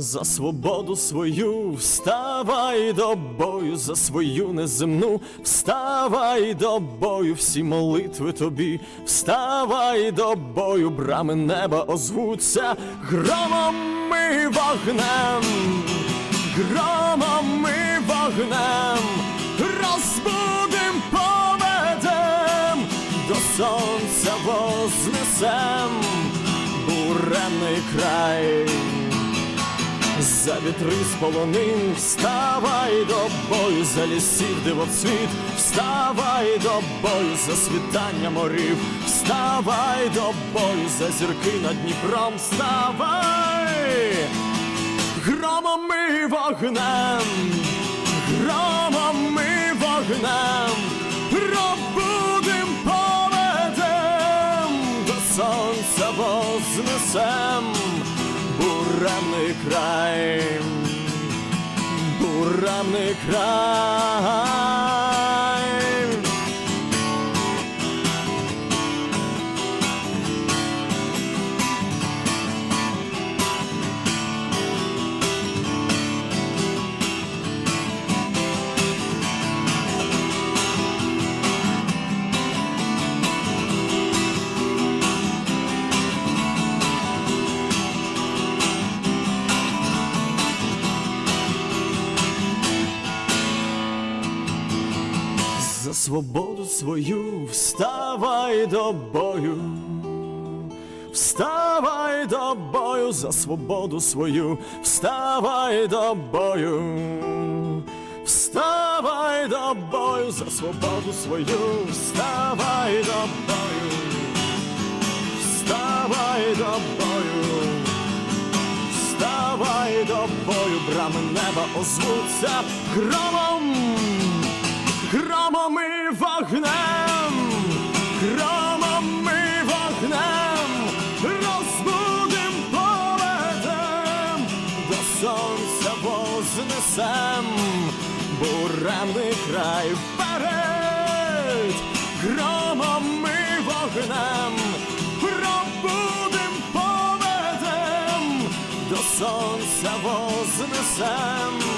За свободу свою вставай до бою, за свою неземну, вставай до бою, всі молитви тобі, вставай до бою, брами неба озвуться громом і вогнем, громом і вогнем, розбудим, поведем, до сонця вознесем буремний край. За вітри з полонин, вставай до бою, за лісів дивоцвіт, вставай до бою, за світання морів, вставай до бою, за зірки над Дніпром, вставай, громом і вогнем, громом і вогнем, пробудим, поведем, до сонця вознесем буремний край, буремний край. Свободу свою вставай до бою, вставай до бою, за свободу свою, вставай до бою, вставай до бою, за свободу свою, вставай до бою, вставай до бою. Вставай до бою, брами неба озвуться громом, вогнем, розбудим, поведем, до сонця вознесем, буремний край вперед, громом і вогнем, пробудим, поведем, до сонця вознесем.